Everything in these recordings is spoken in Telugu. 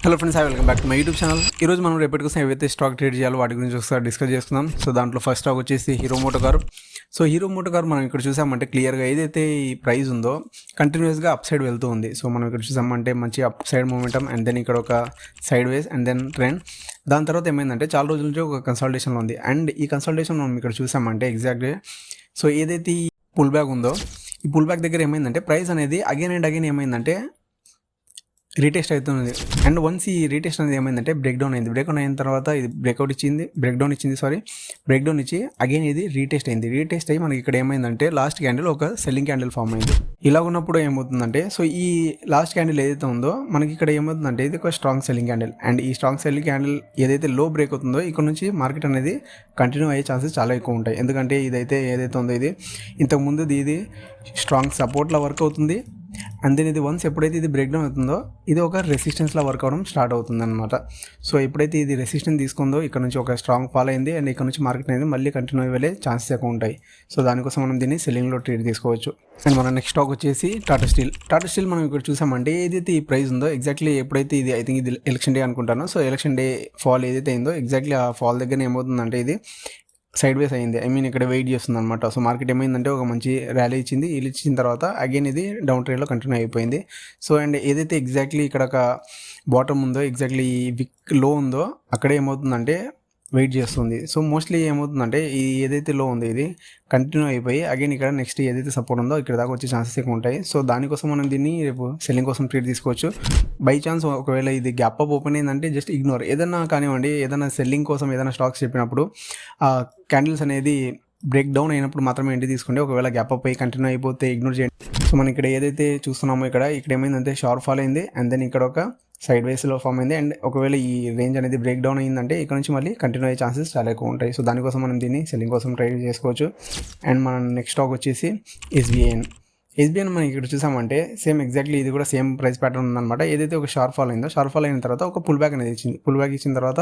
Hello friends I welcome back to my YouTube channel ఈ రోజు మనం రేపటి కోసం ఏవైతే స్టాక్ ట్రేడ్ చేయాలో వాటి గురించి ఒకసారి డిస్కస్ చేసుకుందాం సో దాంట్లో ఫస్ట్ స్టాక్ వచ్చేసి Hero MotoCorp so Hero MotoCorp మనం ఇక్కడ చూసామంటే క్లియర్గా ఏదైతే ఈ ప్రైస్ ఉందో కంటిన్యూస్గా అప్ సైడ్ వెళ్తూ ఉంది. సో మనం ఇక్కడ చూసామంటే మంచి up side momentum and then ఇక్కడ ఒక sideways and then trend దాని తర్వాత ఏమైందంటే చాలా రోజుల నుంచి ఒక కన్సల్టేషన్లో ఉంది. అండ్ ఈ కన్సల్టేషన్ మనం ఇక్కడ చూసామంటే ఎగ్జాక్ట్గా సో ఏదైతే ఈ పుల్ బ్యాగ్ ఉందో ఈ పుల్ బ్యాక్ దగ్గర ఏమైందంటే ప్రైస్ అనేది అగైన్ అండ్ అగైన్ ఏమైందంటే రీటెస్ట్ అవుతుంది అండ్ వన్స్ ఈ రీటెస్ట్ అనేది ఏమైందంటే బ్రేక్ డౌన్ అయింది. బ్రేక్డౌన్ అయిన తర్వాత ఇది బ్రేక్అవుట్ ఇచ్చింది. బ్రేక్ డౌన్ ఇచ్చింది సారీ బ్రేక్డౌన్ ఇచ్చి అగైన్ ఇది రీటెస్ట్ అయింది. రీటెస్ట్ అయ్యి మనకి ఇక్కడ ఏమైందంటే లాస్ట్ క్యాండిల్ ఒక సెల్లింగ్ క్యాండిల్ ఫామ్ అయింది. ఇలా ఉన్నప్పుడు ఏమవుతుందంటే సో ఈ లాస్ట్ క్యాండిల్ ఏదైతే ఉందో మనకి ఇక్కడ ఏమవుతుందంటే ఇది ఒక స్ట్రాంగ్ సెల్లింగ్ క్యాండిల్ అండ్ ఈ స్ట్రాంగ్ సెల్లింగ్ క్యాండిల్ ఏదైతే లో బ్రేక్ అవుతుందో ఇక్కడ నుంచి మార్కెట్ అనేది కంటిన్యూ అయ్యే ఛాన్సెస్ చాలా ఎక్కువ ఉంటాయి. ఎందుకంటే ఇదైతే ఏదైతే ఉందో ఇది ఇంతకు ముందు ఇది స్ట్రాంగ్ సపోర్ట్లా వర్క్ అవుతుంది. అండ్ దెన్ ఇది వన్స్ ఎప్పుడైతే ఇది బ్రేక్ డౌన్ అవుతుందో ఇది ఒక రెసిస్టెన్స్లో వర్క్ అవడం స్టార్ట్ అవుతుంది అనమాట సో ఎప్పుడైతే ఇది రెసిస్టెన్స్ తీసుకుందో ఇక్కడ నుంచి ఒక స్ట్రాంగ్ ఫాల్ అయింది అండ్ ఇక్కడ నుంచి మార్కెట్ అనేది మళ్ళీ కంటిన్యూ అయ్యే ఛాన్సెస్ ఎక్కువ ఉంటాయి. సో దానికోసం మనం దీన్ని సెల్లింగ్లో ట్రేడ్ తీసుకోవచ్చు. అండ్ మన నెక్స్ట్ స్టాక్ వచ్చేసి టాటా స్టీల్ టాటా స్టీల్ మనం ఇక్కడ చూసామంటే ఏదైతే ఈ ప్రైస్ ఉందో ఎగ్జాక్ట్లీ ఎప్పుడైతే ఇది ఐ థింక్ ఇది ఎలక్షన్ డే అనుకుంటాను. సో ఎలక్షన్ డే ఫాల్ ఏదైతే అయిందో ఎగ్జాక్ట్లీ ఆ ఫాల్ దగ్గర ఏమవుతుందంటే ఇది సైడ్ వేస్ అయింది. ఐ మీన్ ఇక్కడ వెయిట్ చేస్తుంది అనమాట సో మార్కెట్ ఏమైందంటే ఒక మంచి ర్యాలీ ఇచ్చింది. వీళ్ళు ఇచ్చిన తర్వాత అగైన్ ఇది డౌన్ ట్రేడ్లో కంటిన్యూ అయిపోయింది. సో అండ్ ఏదైతే ఎగ్జాక్ట్లీ ఇక్కడ ఒక బాటమ్ ఉందో ఎగ్జాక్ట్లీ ఈ విక్లో ఉందో అక్కడే ఏమవుతుందంటే వెయిట్ చేస్తుంది. సో మోస్ట్లీ ఏమవుతుందంటే ఈ ఏదైతే లో ఉంది ఇది కంటిన్యూ అయిపోయి అగైన్ ఇక్కడ నెక్స్ట్ ఏదైతే సపోర్ట్ ఉందో ఇక్కడ దాకా వచ్చే ఛాన్సెస్ ఎక్కువ ఉంటాయి. సో దానికోసం మనం దీన్ని రేపు సెల్లింగ్ కోసం ట్రేడ్ తీసుకోవచ్చు. బై ఛాన్స్ ఒకవేళ ఇది గ్యాప్ అప్ ఓపెన్ అయిందంటే జస్ట్ ఇగ్నోర్. ఏదైనా కానివ్వండి ఏదైనా సెల్లింగ్ కోసం ఏదైనా స్టాక్స్ చెప్పినప్పుడు ఆ క్యాండిల్స్ అనేది బ్రేక్ డౌన్ అయినప్పుడు మాత్రమే ఎంట్రీ తీసుకుంటే ఒకవేళ గ్యాప్ అప్ అయ్యి కంటిన్యూ అయిపోతే ఇగ్నోర్ చేయండి. సో మనం ఇక్కడ ఏదైతే చూస్తున్నామో ఇక్కడ ఇక్కడ ఏమైందంటే షార్ప్ ఫాల్ అయింది. అండ్ దెన్ ఇక్కడ ఒక సైడ్ వేస్లో ఫామ్ అయింది. అండ్ ఒకవేళ ఈ రేంజ్ అనేది బ్రేక్ డౌన్ అయిందంటే ఇక్కడ నుంచి మళ్ళీ కంటిన్యూ అయ్యే ఛాన్సెస్ చాలా ఎక్కువ ఉంటాయి. సో దానికోసం మనం దీన్ని సెల్లింగ్ కోసం ట్రై చేసుకోవచ్చు. అండ్ మన నెక్స్ట్ స్టాక్ వచ్చేసి ఎస్బీఐఎన్. ఎస్బీఐని మనం ఇక్కడ చూసామంటే సేమ్ ఎగ్జాక్ట్లీ ఇది కూడా సేమ్ ప్రైస్ ప్యాటర్న్ ఉందన్నమాట. ఏదైతే ఒక షార్ప్ ఫాల్ అయిందో షార్ప్ ఫాల్ అయిన తర్వాత ఒక పుల్ బ్యాక్ అనేది ఇచ్చింది. పుల్ బ్యాక్ ఇచ్చిన తర్వాత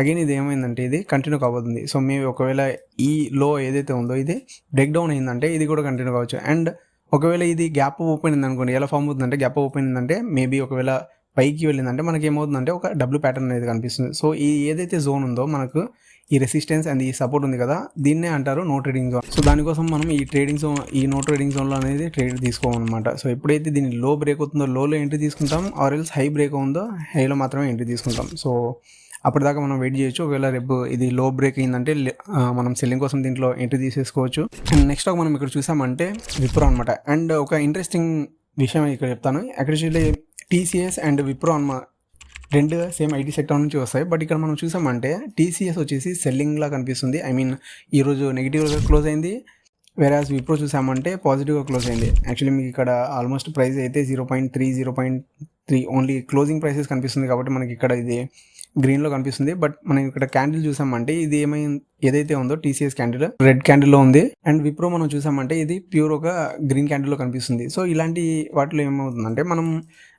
అగైన్ ఇది ఏమైందంటే ఇది కంటిన్యూ కాబోతుంది. సో మేము ఒకవేళ ఈ లో ఏదైతే ఉందో ఇది బ్రేక్ డౌన్ అయిందంటే ఇది కూడా కంటిన్యూ కావచ్చు. అండ్ ఒకవేళ ఇది గ్యాప్ ఓపెన్ అయింది అనుకోండి ఎలా ఫామ్ అవుతుందంటే గ్యాప్ ఓపెన్ అయిందంటే మేబీ ఒకవేళ పైకి వెళ్ళిందంటే మనకి ఏమవుతుందంటే ఒక డబ్ల్యూ ప్యాటర్న్ అనేది కనిపిస్తుంది. సో ఈ ఏదైతే జోన్ ఉందో మనకు ఈ రెసిస్టెన్స్ అండ్ ఈ సపోర్ట్ ఉంది కదా దీన్నే అంటారు నో ట్రేడింగ్ జోన్ సో దానికోసం మనం ఈ ట్రేడింగ్ జోన్ ఈ నో ట్రేడింగ్ జోన్లో అనేది ట్రేడ్ తీసుకోమన్నమాట. సో ఎప్పుడైతే దీని లో బ్రేక్ అవుతుందో లోలో ఎంట్రీ తీసుకుంటాం ఆర్ ఎల్స్ హై బ్రేక్ ఉందో హైలో మాత్రమే ఎంట్రీ తీసుకుంటాం. సో అప్పటిదాకా మనం వెయిట్ చేయొచ్చు. ఒకవేళ రేపు ఇది లో బ్రేక్ అయిందంటే మనం సెల్లింగ్ కోసం దీంట్లో ఎంట్రీ తీసేసుకోవచ్చు. అండ్ నెక్స్ట్ ఒక మనం ఇక్కడ చూసామంటే విప్రో అనమాట అండ్ ఒక ఇంట్రెస్టింగ్ విషయం ఇక్కడ చెప్తాను. యాక్చువల్లీ టీసీఎస్ అండ్ విప్రో అన్నమా రెండు సేమ్ ఐటీ సెక్టర్ నుంచి వస్తాయి. బట్ ఇక్కడ మనం చూసామంటే టీసీఎస్ వచ్చేసి సెల్లింగ్ లా కనిపిస్తుంది. ఐ మీన్ ఈరోజు నెగిటివ్గా క్లోజ్ అయింది. వేరాజ్ విప్రో చూసామంటే పాజిటివ్గా క్లోజ్ అయింది. యాక్చువల్లీ మీకు ఇక్కడ ఆల్మోస్ట్ ప్రైస్ అయితే zero point three zero point three only closing prices కనిపిస్తుంది కాబట్టి మనకి ఇక్కడ ఇది గ్రీన్లో కనిపిస్తుంది. బట్ మనం ఇక్కడ క్యాండిల్ చూసామంటే ఇది ఏమైంది ఏదైతే ఉందో టీసీఎస్ క్యాండిల్ రెడ్ క్యాండిల్లో ఉంది. అండ్ విప్రో మనం చూసామంటే ఇది ప్యూర్ ఒక గ్రీన్ క్యాండిల్లో కనిపిస్తుంది. సో ఇలాంటి వాటిలో ఏమవుతుందంటే మనం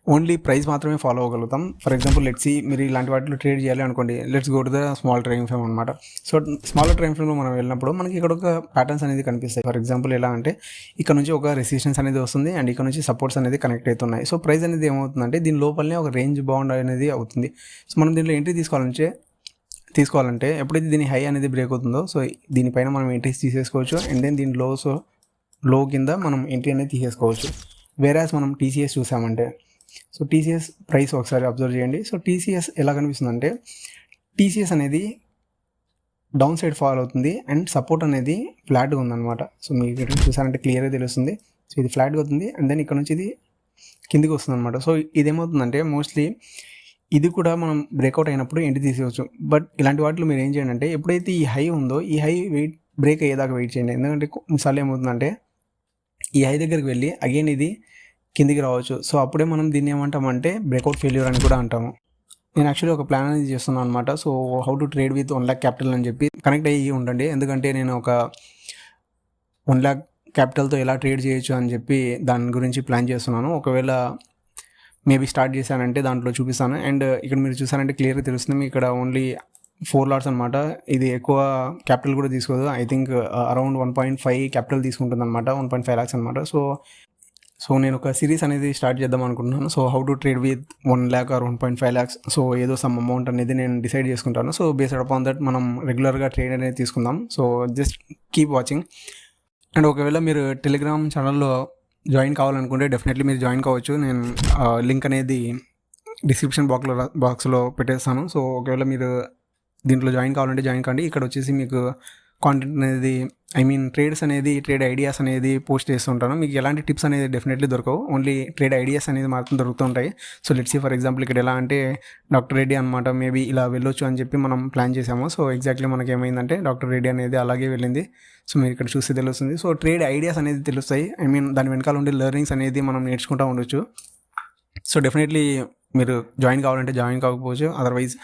ఓన్లీ ప్రైస్ మాత్రమే ఫాలో అవ్వగలుగుతాం. ఫర్ ఎగ్జాంపుల్ లెట్స్ మీరు ఇలాంటి వాటిలో ట్రేడ్ చేయాలి అనుకోండి let's go to the small time frame అనమాట సో స్మాల్ ట్రైన్ ఫ్రేమ్లో మనం వెళ్ళినప్పుడు మనకి ఇక్కడ ఒక ప్యాటర్న్స్ అనేది కనిపిస్తాయి. ఫర్ ఎగ్జాంపుల్ ఎలా అంటే ఇక్కడ నుంచి ఒక రెసిస్టెన్స్ అనేది వస్తుంది అండ్ ఇక్కడ నుంచి సపోర్ట్స్ అనేది కనెక్ట్ అవుతున్నాయి. సో ప్రైస్ అనేది ఏమవుతుందంటే దీని లోపలనే ఒక రేంజ్ బౌండ్ అనేది అవుతుంది. సో మనం దీంట్లో ఎంట్రీ తీసుకోవాలంటే తీసుకోవాలంటే ఎప్పుడైతే దీని హై అనేది బ్రేక్ అవుతుందో సో దీనిపైన మనం ఎంట్రీస్ తీసేసుకోవచ్చు అండ్ దెన్ దీని లో సో లో కింద మనం ఎంట్రీ అనేది తీసేసుకోవచ్చు. వేరాస్ మనం టీసీఎస్ చూసామంటే సో టీసీఎస్ ప్రైస్ ఒకసారి అబ్జర్వ్ చేయండి. సో టీసీఎస్ ఎలా కనిపిస్తుందంటే టీసీఎస్ అనేది డౌన్ సైడ్ ఫాల్ అవుతుంది అండ్ సపోర్ట్ అనేది ఫ్లాట్గా ఉందన్నమాట. సో మీకు ఇక్కడ చూసారంటే క్లియర్గా తెలుస్తుంది. సో ఇది ఫ్లాట్గా అవుతుంది అండ్ దెన్ ఇక్కడ నుంచి ఇది కిందికి వస్తుంది అనమాట సో ఇదేమవుతుందంటే మోస్ట్లీ ఇది కూడా మనం బ్రేక్అవుట్ అయినప్పుడు ఎంటి తీసేయవచ్చు. బట్ ఇలాంటి వాటిలో మీరు ఏం చేయండి అంటే ఎప్పుడైతే ఈ హై ఉందో ఈ హై వెయిట్ బ్రేక్ అయ్యేదాకా వెయిట్ చేయండి. ఎందుకంటే కొన్నిసార్లు ఏమవుతుందంటే ఈ హై దగ్గరికి వెళ్ళి అగైన్ ఇది కిందికి రావచ్చు. సో అప్పుడే మనం దీన్ని ఏమంటామంటే బ్రేక్అవుట్ ఫెయిల్యూర్ అని కూడా అంటాము. నేను యాక్చువల్లీ ఒక ప్లాన్ అనేది చేస్తున్నాను అనమాట so how to trade with one lakh capital అని చెప్పి కనెక్ట్ అయ్యి ఉండండి. ఎందుకంటే నేను ఒక వన్ ల్యాక్ క్యాపిటల్తో ఎలా ట్రేడ్ చేయొచ్చు అని చెప్పి దాని గురించి ప్లాన్ చేస్తున్నాను. ఒకవేళ మేబీ స్టార్ట్ చేశానంటే దాంట్లో చూపిస్తాను. అండ్ ఇక్కడ మీరు చూసారంటే క్లియర్గా తెలుస్తుంది మీకు ఇక్కడ ఓన్లీ ఫోర్ లాట్స్ అనమాట ఇది ఎక్కువ క్యాపిటల్ కూడా తీసుకోదు. I think around one point five capital తీసుకుంటుంది అనమాట వన్ పాయింట్ ఫైవ్ ల్యాక్స్ అనమాట సో సో నేను ఒక సిరీస్ అనేది స్టార్ట్ చేద్దాం అనుకుంటున్నాను. So how to trade with one lakh or one point five lakhs so ఏదో సమ్ అమౌంట్ అనేది నేను డిసైడ్ చేసుకుంటాను. సో బేస్డ్ అపాన్ దట్ మనం రెగ్యులర్గా ట్రేడ్ అనేది తీసుకుందాం. So just keep watching and ఒకవేళ మీరు టెలిగ్రామ్ ఛానల్లో జాయిన్ కావాలనుకుంటే డెఫినెట్లీ మీరు జాయిన్ కావచ్చు. నేను లింక్ అనేది డిస్క్రిప్షన్ బాక్స్లో బాక్స్లో పెట్టేస్తాను. సో ఒకవేళ మీరు దీంట్లో జాయిన్ కావాలంటే జాయిన్ కండి. ఇక్కడ వచ్చేసి మీకు కాంటెంట్ అనేది ఐ మీన్ ట్రేడ్స్ అనేది ట్రేడ్ ఐడియాస్ అనేది పోస్ట్ చేస్తుంటాను. మీకు ఎలాంటి టిప్స్ అనేది డెఫినెట్లీ దొరకవు. ఓన్లీ ట్రేడ్ ఐడియాస్ అనేది మాత్రం దొరుకుతుంటాయి సో లెట్స్ ఫర్ ఎగ్జాంపుల్ ఇక్కడ ఎలా అంటే డాక్టర్ రెడ్డి అనమాట మేబీ ఇలా వెళ్ళొచ్చు అని చెప్పి మనం ప్లాన్ చేసాము సో ఎగ్జాక్ట్లీ మనకి ఏమైందంటే డాక్టర్ రెడ్డి అనేది అలాగే వెళ్ళింది. సో మీరు ఇక్కడ చూస్తే తెలుస్తుంది. సో ట్రేడ్ ఐడియాస్ అనేది తెలుస్తాయి. ఐ మీన్ దాని వెనకాల ఉండే లెర్నింగ్స్ అనేది మనం నేర్చుకుంటూ ఉండొచ్చు. సో డెఫినెట్లీ మీరు జాయిన్ కావాలంటే జాయిన్ కాకపోవచ్చు. Otherwise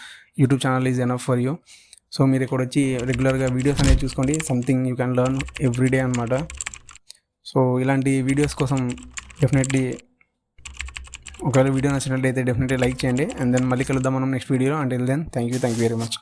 YouTube channel is enough for you so మీరు ఇక్కడ వచ్చి రెగ్యులర్గా వీడియోస్ అనేవి చూసుకోండి. Something you can learn everyday అనమాట సో ఇలాంటి వీడియోస్ కోసం డెఫినెట్లీ ఒకవేళ వీడియో నచ్చినట్లయితే డెఫినెట్లీ లైక్ చేయండి. అండ్ దెన్ మళ్ళీ కలుద్దాం మనం నెక్స్ట్ వీడియోలో until then thank you thank you very much